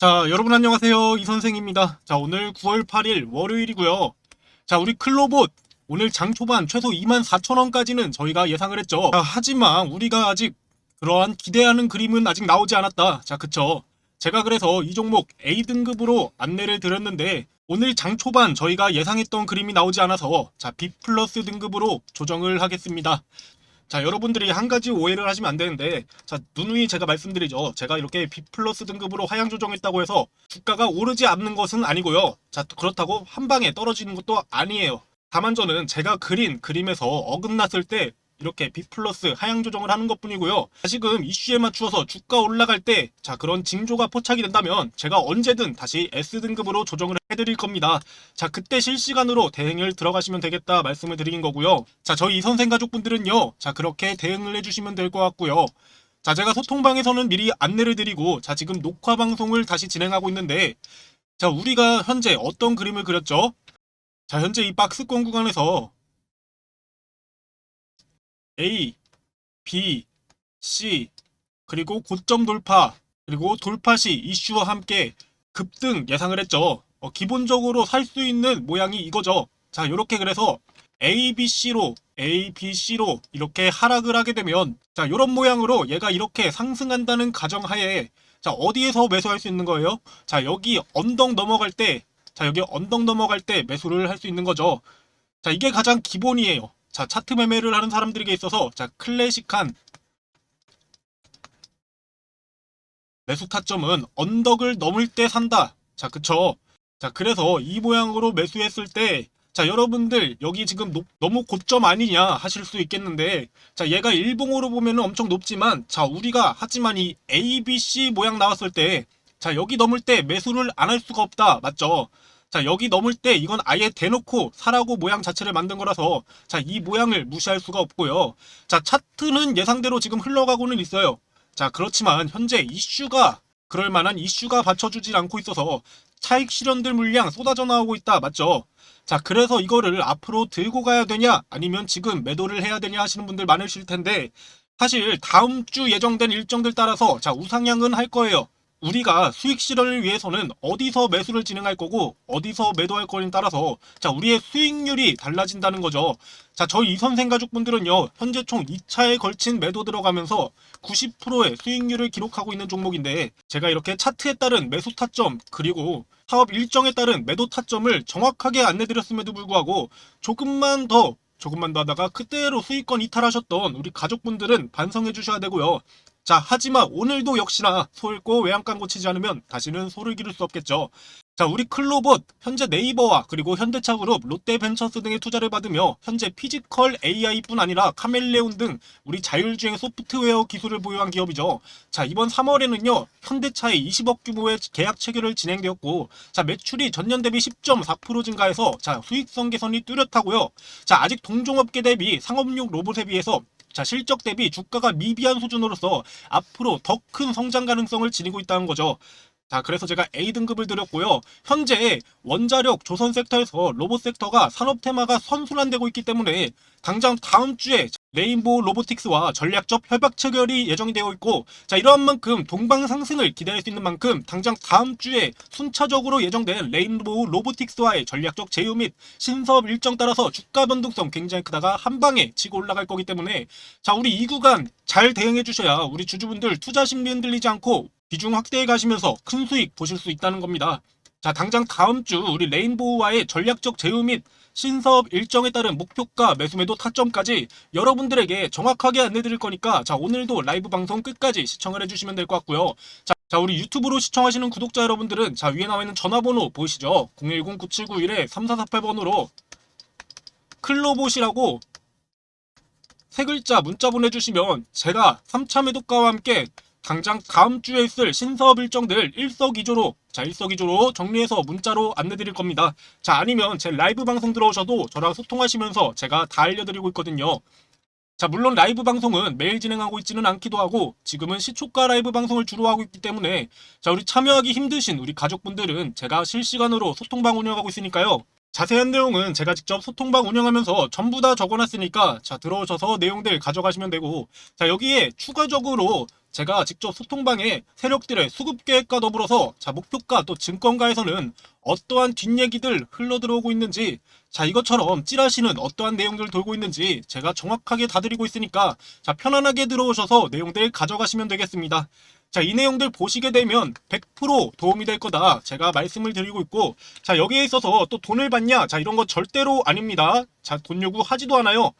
자, 여러분 안녕하세요. 이 선생입니다. 자, 오늘 9월 8일 월요일이고요. 자, 우리 클로봇 오늘 장 초반 최소 24,000원까지는 저희가 예상을 했죠. 자, 하지만 우리가 아직 그러한 기대하는 그림은 아직 나오지 않았다. 자, 그쵸. 제가 그래서 이 종목 A등급으로 안내를 드렸는데 오늘 장 초반 저희가 예상했던 그림이 나오지 않아서 자, B 플러스 등급으로 조정을 하겠습니다. 자, 여러분들이 한 가지 오해를 하시면 안 되는데, 자, 누누이 제가 말씀드리죠. 제가 이렇게 B 플러스 등급으로 하향 조정했다고 해서 주가가 오르지 않는 것은 아니고요. 자, 그렇다고 한 방에 떨어지는 것도 아니에요. 다만 저는 제가 그린 그림에서 어긋났을 때 이렇게 B 플러스 하향 조정을 하는 것 뿐이고요. 지금 이슈에 맞추어서 주가 올라갈 때, 자, 그런 징조가 포착이 된다면 제가 언제든 다시 S등급으로 조정을 해드릴 겁니다. 자, 그때 실시간으로 대응을 들어가시면 되겠다 말씀을 드린 거고요. 자, 저희 이 선생 가족분들은요, 자, 그렇게 대응을 해주시면 될 것 같고요. 자, 제가 소통방에서는 미리 안내를 드리고, 자, 지금 녹화 방송을 다시 진행하고 있는데, 자, 우리가 현재 어떤 그림을 그렸죠? 자, 현재 이 박스권 구간에서 A, B, C, 그리고 고점 돌파, 그리고 돌파 시 이슈와 함께 급등 예상을 했죠. 어, 기본적으로 살 수 있는 모양이 이거죠. 자, 이렇게 그래서 A, B, C로 A, B, C로 이렇게 하락을 하게 되면 자, 이런 모양으로 얘가 이렇게 상승한다는 가정하에 자, 어디에서 매수할 수 있는 거예요? 자, 여기 언덕 넘어갈 때 자, 여기 언덕 넘어갈 때 매수를 할 수 있는 거죠. 자, 이게 가장 기본이에요. 자, 차트 매매를 하는 사람들에게 있어서 자, 클래식한 매수 타점은 언덕을 넘을 때 산다. 자, 그쵸? 자, 그래서 이 모양으로 매수했을 때, 자, 여러분들, 여기 지금 높- 너무 고점 아니냐 하실 수 있겠는데, 자, 얘가 일봉으로 보면은 엄청 높지만, 자, 우리가, 하지만 이 ABC 모양 나왔을 때, 자, 여기 넘을 때 매수를 안 할 수가 없다. 맞죠? 자, 여기 넘을 때 이건 아예 대놓고 사라고 모양 자체를 만든 거라서, 자, 이 모양을 무시할 수가 없고요. 자, 차트는 예상대로 지금 흘러가고는 있어요. 자, 그렇지만 현재 이슈가 그럴 만한 이슈가 받쳐주질 않고 있어서 차익 실현들 물량 쏟아져 나오고 있다. 맞죠? 자, 그래서 이거를 앞으로 들고 가야 되냐 아니면 지금 매도를 해야 되냐 하시는 분들 많으실 텐데 사실 다음 주 예정된 일정들 따라서 자, 우상향은 할 거예요. 우리가 수익 실현을 위해서는 어디서 매수를 진행할 거고 어디서 매도할 거에 따라서 자 우리의 수익률이 달라진다는 거죠. 자 저희 이 선생 가족분들은요 현재 총 2차에 걸친 매도 들어가면서 90%의 수익률을 기록하고 있는 종목인데 제가 이렇게 차트에 따른 매수 타점 그리고 사업 일정에 따른 매도 타점을 정확하게 안내드렸음에도 불구하고 조금만 더 조금만 더 하다가 그대로 수익권 이탈하셨던 우리 가족분들은 반성해 주셔야 되고요. 자, 하지만 오늘도 역시나 소 읽고 외양간 고치지 않으면 다시는 소를 기를 수 없겠죠. 자, 우리 클로봇 현재 네이버와 그리고 현대차그룹, 롯데벤처스 등의 투자를 받으며 현재 피지컬 AI뿐 아니라 카멜레온 등 우리 자율주행 소프트웨어 기술을 보유한 기업이죠. 자, 이번 3월에는요. 현대차의 20억 규모의 계약 체결을 진행되었고 자, 매출이 전년 대비 10.4% 증가해서 자, 수익성 개선이 뚜렷하고요. 자, 아직 동종업계 대비 상업용 로봇에 비해서 자, 실적 대비 주가가 미비한 수준으로서 앞으로 더 큰 성장 가능성을 지니고 있다는 거죠. 자, 그래서 제가 A등급을 드렸고요. 현재 원자력 조선 섹터에서 로봇 섹터가 산업 테마가 선순환되고 있기 때문에 당장 다음 주에 레인보우 로보틱스와 전략적 협약 체결이 예정이 되어 있고 자 이러한 만큼 동방 상승을 기대할 수 있는 만큼 당장 다음 주에 순차적으로 예정된 레인보우 로보틱스와의 전략적 제휴 및 신사업 일정 따라서 주가 변동성 굉장히 크다가 한 방에 치고 올라갈 거기 때문에 자 우리 이 구간 잘 대응해 주셔야 우리 주주분들 투자 심리 흔들리지 않고 비중 확대해 가시면서 큰 수익 보실 수 있다는 겁니다. 자, 당장 다음 주 우리 레인보우와의 전략적 제휴 및 신사업 일정에 따른 목표가 매수매도 타점까지 여러분들에게 정확하게 안내드릴 거니까 자, 오늘도 라이브 방송 끝까지 시청을 해주시면 될 것 같고요. 자, 자, 우리 유튜브로 시청하시는 구독자 여러분들은 자, 위에 나와 있는 전화번호 보이시죠? 010-9791-3448번으로 클로봇이라고 세 글자 문자 보내주시면 제가 3차 매도가와 함께 당장 다음 주에 있을 신사업 일정들 일석이조로 자 일석이조로 정리해서 문자로 안내드릴 겁니다. 자 아니면 제 라이브 방송 들어오셔도 저랑 소통하시면서 제가 다 알려드리고 있거든요. 자 물론 라이브 방송은 매일 진행하고 있지는 않기도 하고 지금은 시초가 라이브 방송을 주로 하고 있기 때문에 자 우리 참여하기 힘드신 우리 가족분들은 제가 실시간으로 소통방 운영하고 있으니까요. 자세한 내용은 제가 직접 소통방 운영하면서 전부 다 적어놨으니까 자 들어오셔서 내용들 가져가시면 되고 자 여기에 추가적으로 제가 직접 소통방에 세력들의 수급 계획과 더불어서 자 목표가 또 증권가에서는 어떠한 뒷얘기들 흘러 들어오고 있는지 자 이것처럼 찌라시는 어떠한 내용들 돌고 있는지 제가 정확하게 다 드리고 있으니까 자 편안하게 들어오셔서 내용들 가져가시면 되겠습니다. 자, 이 내용들 보시게 되면 100% 도움이 될 거다. 제가 말씀을 드리고 있고, 자, 여기에 있어서 또 돈을 받냐? 자, 이런 거 절대로 아닙니다. 자, 돈 요구 하지도 않아요.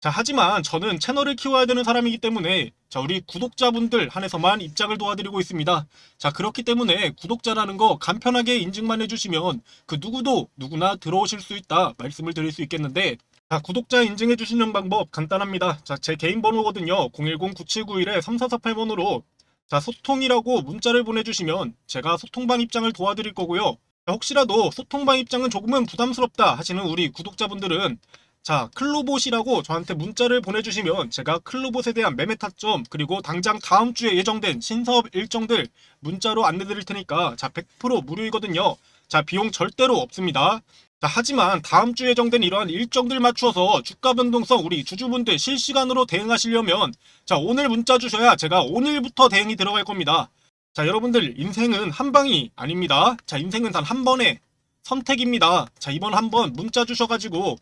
자, 하지만 저는 채널을 키워야 되는 사람이기 때문에, 자, 우리 구독자분들 한해서만 입장을 도와드리고 있습니다. 자, 그렇기 때문에 구독자라는 거 간편하게 인증만 해주시면 그 누구도 누구나 들어오실 수 있다. 말씀을 드릴 수 있겠는데, 자, 구독자 인증해 주시는 방법 간단합니다. 자, 제 개인 번호거든요. 010-9791-3448번으로 자, 소통이라고 문자를 보내주시면 제가 소통방 입장을 도와드릴 거고요. 자, 혹시라도 소통방 입장은 조금은 부담스럽다 하시는 우리 구독자분들은 자, 클로봇이라고 저한테 문자를 보내주시면 제가 클로봇에 대한 매매 타점 그리고 당장 다음 주에 예정된 신사업 일정들 문자로 안내드릴 테니까 자, 100% 무료이거든요. 자, 비용 절대로 없습니다. 자, 하지만 다음 주 예정된 이러한 일정들 맞추어서 주가 변동성 우리 주주분들 실시간으로 대응하시려면 자, 오늘 문자 주셔야 제가 오늘부터 대응이 들어갈 겁니다. 자, 여러분들 인생은 한 방이 아닙니다. 자, 인생은 단 한 번의 선택입니다. 자, 이번 한 번 문자 주셔가지고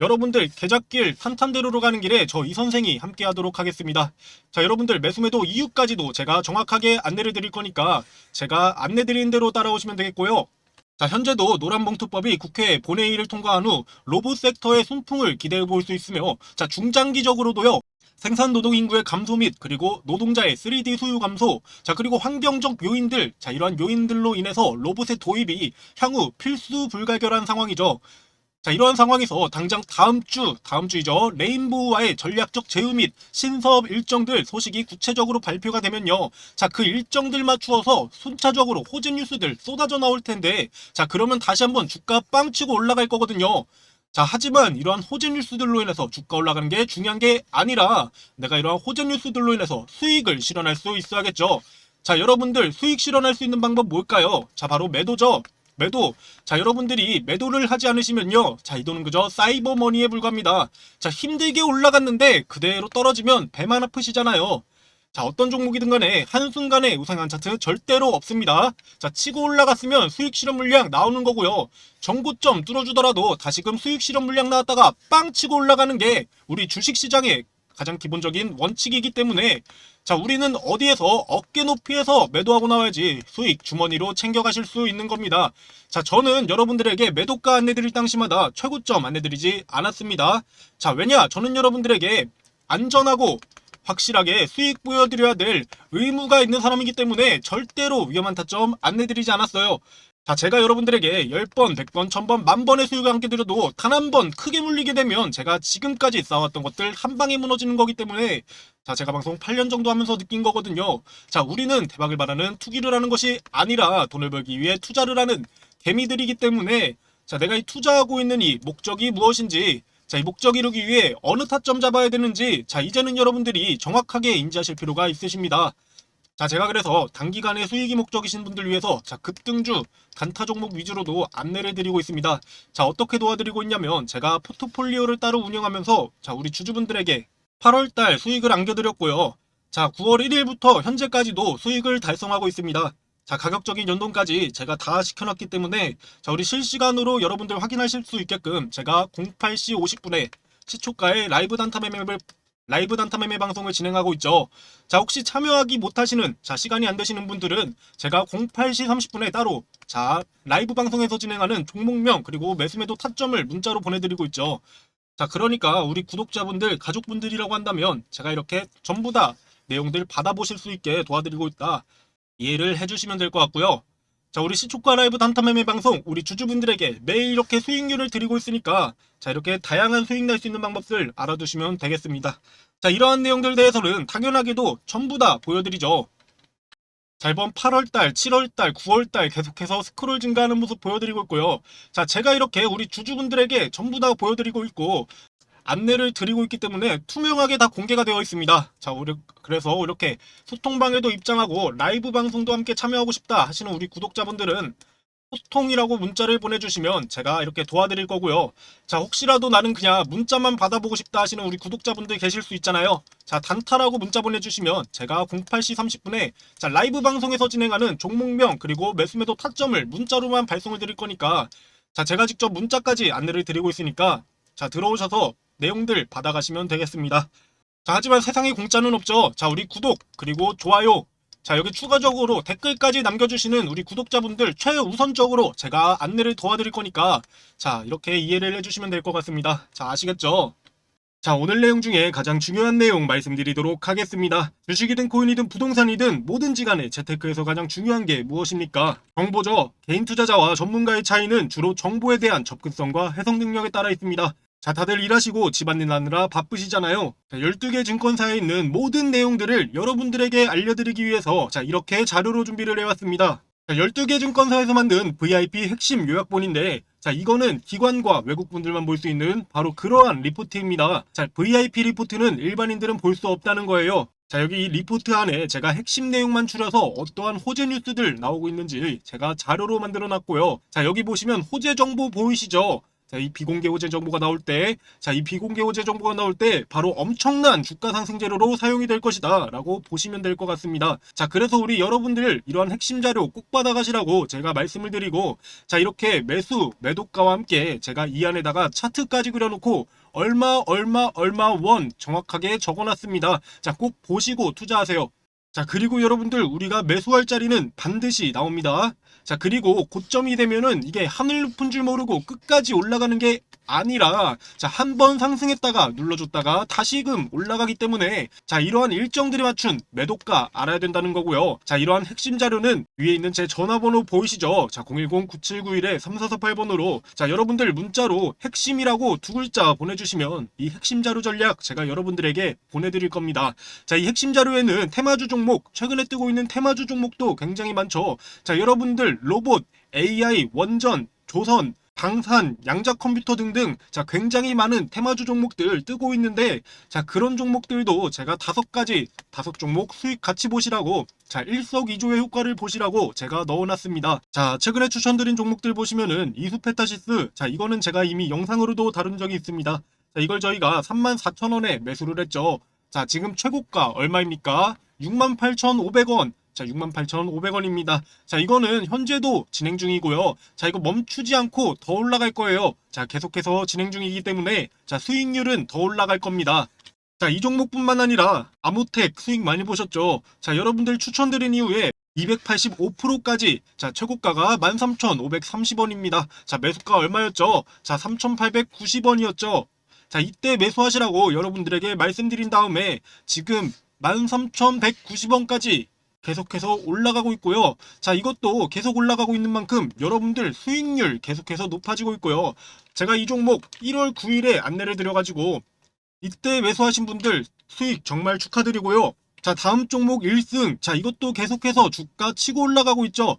여러분들 계좌길 산탄대로로 가는 길에 저 이 선생이 함께 하도록 하겠습니다. 자, 여러분들 매수매도 이유까지도 제가 정확하게 안내를 드릴 거니까 제가 안내 드리는 대로 따라오시면 되겠고요. 자, 현재도 노란봉투법이 국회 본회의를 통과한 후 로봇 섹터의 순풍을 기대해 볼 수 있으며 자, 중장기적으로도요. 생산 노동 인구의 감소 및 그리고 노동자의 3D 수요 감소, 자 그리고 환경적 요인들, 자 이러한 요인들로 인해서 로봇의 도입이 향후 필수 불가결한 상황이죠. 자 이러한 상황에서 당장 다음 주, 다음 주이죠. 레인보우와의 전략적 제휴 및 신사업 일정들 소식이 구체적으로 발표가 되면요. 자 그 일정들 맞추어서 순차적으로 호재 뉴스들 쏟아져 나올 텐데, 자 그러면 다시 한번 주가 빵 치고 올라갈 거거든요. 자, 하지만 이러한 호재 뉴스들로 인해서 주가 올라가는 게 중요한 게 아니라 내가 이러한 호재 뉴스들로 인해서 수익을 실현할 수 있어야겠죠. 자, 여러분들 수익 실현할 수 있는 방법 뭘까요? 자, 바로 매도죠. 매도. 자, 여러분들이 매도를 하지 않으시면요. 자, 이 돈은 그저 사이버 머니에 불과합니다. 자, 힘들게 올라갔는데 그대로 떨어지면 배만 아프시잖아요. 자, 어떤 종목이든 간에 한순간에 우상한 차트 절대로 없습니다. 자, 치고 올라갔으면 수익 실현 물량 나오는 거고요. 정고점 뚫어주더라도 다시금 수익 실현 물량 나왔다가 빵 치고 올라가는 게 우리 주식 시장의 가장 기본적인 원칙이기 때문에 자, 우리는 어디에서 어깨 높이에서 매도하고 나와야지 수익 주머니로 챙겨가실 수 있는 겁니다. 자, 저는 여러분들에게 매도가 안내드릴 당시마다 최고점 안내드리지 않았습니다. 자, 왜냐? 저는 여러분들에게 안전하고 확실하게 수익 보여드려야 될 의무가 있는 사람이기 때문에 절대로 위험한 타점 안내드리지 않았어요. 자, 제가 여러분들에게 10번, 100번, 1000번, 만번의 수익을 함께 드려도 단 한 번 크게 물리게 되면 제가 지금까지 쌓아왔던 것들 한 방에 무너지는 거기 때문에 자, 제가 방송 8년 정도 하면서 느낀 거거든요. 자, 우리는 대박을 바라는 투기를 하는 것이 아니라 돈을 벌기 위해 투자를 하는 개미들이기 때문에 자, 내가 이 투자하고 있는 이 목적이 무엇인지 자, 이 목적 이루기 위해 어느 타점 잡아야 되는지 자, 이제는 여러분들이 정확하게 인지하실 필요가 있으십니다. 자, 제가 그래서 단기간에 수익이 목적이신 분들 위해서 자, 급등주, 단타 종목 위주로도 안내를 드리고 있습니다. 자, 어떻게 도와드리고 있냐면 제가 포트폴리오를 따로 운영하면서 자, 우리 주주분들에게 8월달 수익을 안겨드렸고요. 자, 9월 1일부터 현재까지도 수익을 달성하고 있습니다. 자, 가격적인 연동까지 제가 다 시켜놨기 때문에 자, 우리 실시간으로 여러분들 확인하실 수 있게끔 제가 08시 50분에 시초가의 라이브 단타 매매를 라이브 단타 매매 방송을 진행하고 있죠. 자, 혹시 참여하기 못하시는 자, 시간이 안 되시는 분들은 제가 08시 30분에 따로 자, 라이브 방송에서 진행하는 종목명 그리고 매수매도 타점을 문자로 보내드리고 있죠. 자, 그러니까 우리 구독자분들, 가족분들이라고 한다면 제가 이렇게 전부 다 내용들 받아보실 수 있게 도와드리고 있다. 이해를 해주시면 될 것 같고요. 자, 우리 시초과 라이브 단타 매매 방송 우리 주주분들에게 매일 이렇게 수익률을 드리고 있으니까 자, 이렇게 다양한 수익 낼수 있는 방법들 알아두시면 되겠습니다. 자, 이러한 내용들 대해서는 당연하게도 전부 다 보여드리죠. 자, 이번 8월달, 7월달, 9월달 계속해서 스크롤 증가하는 모습 보여드리고 있고요. 자, 제가 이렇게 우리 주주분들에게 전부 다 보여드리고 있고, 안내를 드리고 있기 때문에 투명하게 다 공개가 되어 있습니다. 자, 우리 그래서 이렇게 소통방에도 입장하고 라이브 방송도 함께 참여하고 싶다 하시는 우리 구독자분들은 소통이라고 문자를 보내주시면 제가 이렇게 도와드릴 거고요. 자, 혹시라도 나는 그냥 문자만 받아보고 싶다 하시는 우리 구독자분들 계실 수 있잖아요. 자, 단타라고 문자 보내주시면 제가 08시 30분에 자, 라이브 방송에서 진행하는 종목명 그리고 매수매도 타점을 문자로만 발송을 드릴 거니까 자, 제가 직접 문자까지 안내를 드리고 있으니까 자, 들어오셔서 내용들 받아가시면 되겠습니다. 자, 하지만 세상에 공짜는 없죠. 자, 우리 구독 그리고 좋아요 자, 여기 추가적으로 댓글까지 남겨주시는 우리 구독자분들 최우선적으로 제가 안내를 도와드릴 거니까 자, 이렇게 이해를 해주시면 될 것 같습니다. 자, 아시겠죠? 자, 오늘 내용 중에 가장 중요한 내용 말씀드리도록 하겠습니다. 주식이든 코인이든 부동산이든 뭐든지 간에 재테크에서 가장 중요한 게 무엇입니까? 정보죠. 개인 투자자와 전문가의 차이는 주로 정보에 대한 접근성과 해석 능력에 따라 있습니다. 자, 다들 일하시고 집안일 하느라 바쁘시잖아요. 자, 12개 증권사에 있는 모든 내용들을 여러분들에게 알려드리기 위해서 자, 이렇게 자료로 준비를 해왔습니다. 자, 12개 증권사에서 만든 VIP 핵심 요약본인데 자, 이거는 기관과 외국분들만 볼 수 있는 바로 그러한 리포트입니다. 자, VIP 리포트는 일반인들은 볼 수 없다는 거예요. 자, 여기 이 리포트 안에 제가 핵심 내용만 추려서 어떠한 호재 뉴스들 나오고 있는지 제가 자료로 만들어 놨고요. 자, 여기 보시면 호재 정보 보이시죠? 자, 이 비공개 호재 정보가 나올 때, 자, 이 비공개 호재 정보가 나올 때 바로 엄청난 주가 상승 재료로 사용이 될 것이다 라고 보시면 될 것 같습니다. 자, 그래서 우리 여러분들 이러한 핵심 자료 꼭 받아가시라고 제가 말씀을 드리고, 자, 이렇게 매수, 매도가와 함께 제가 이 안에다가 차트까지 그려놓고 얼마, 얼마, 얼마 원 정확하게 적어놨습니다. 자, 꼭 보시고 투자하세요. 자, 그리고 여러분들 우리가 매수할 자리는 반드시 나옵니다. 자, 그리고 고점이 되면은 이게 하늘 높은 줄 모르고 끝까지 올라가는 게 아니라 자, 한 번 상승했다가 눌러줬다가 다시금 올라가기 때문에 자, 이러한 일정들에 맞춘 매도가 알아야 된다는 거고요. 자, 이러한 핵심 자료는 위에 있는 제 전화번호 보이시죠? 자, 010-9791-3448번으로 자, 여러분들 문자로 핵심이라고 두 글자 보내주시면 이 핵심 자료 전략 제가 여러분들에게 보내드릴 겁니다. 자, 이 핵심 자료에는 테마주 종목, 최근에 뜨고 있는 테마주 종목도 굉장히 많죠. 자, 여러분들 로봇, AI, 원전, 조선, 방산, 양자 컴퓨터 등등 자 굉장히 많은 테마주 종목들 뜨고 있는데 자 그런 종목들도 제가 다섯 가지 다섯 종목 수익 같이 보시라고 자 일석이조의 효과를 보시라고 제가 넣어놨습니다. 자 최근에 추천드린 종목들 보시면은 이수페타시스 자 이거는 제가 이미 영상으로도 다룬 적이 있습니다. 자 이걸 저희가 34,000원에 매수를 했죠. 자 지금 최고가 얼마입니까? 68,500원. 자, 68,500원입니다. 자, 이거는 현재도 진행 중이고요. 자, 이거 멈추지 않고 더 올라갈 거예요. 자, 계속해서 진행 중이기 때문에 자, 수익률은 더 올라갈 겁니다. 자, 이 종목뿐만 아니라 아무텍 수익 많이 보셨죠? 자, 여러분들 추천드린 이후에 285%까지 자 최고가가 13,530원입니다. 자 매수가 얼마였죠? 자 3,890원이었죠. 자 이때 매수하시라고 여러분들에게 말씀드린 다음에 지금 13,190원까지 계속해서 올라가고 있고요. 자, 이것도 계속 올라가고 있는 만큼 여러분들 수익률 계속해서 높아지고 있고요. 제가 이 종목 1월 9일에 안내를 드려가지고 이때 매수하신 분들 수익 정말 축하드리고요. 자, 다음 종목 1승. 자, 이것도 계속해서 주가 치고 올라가고 있죠.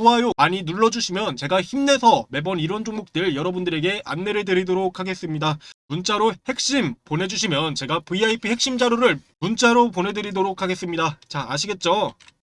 좋아요 많이 눌러주시면 제가 힘내서 매번 이런 종목들 여러분들에게 안내를 드리도록 하겠습니다. 문자로 핵심 보내주시면 제가 VIP 핵심 자료를 문자로 보내드리도록 하겠습니다. 자, 아시겠죠?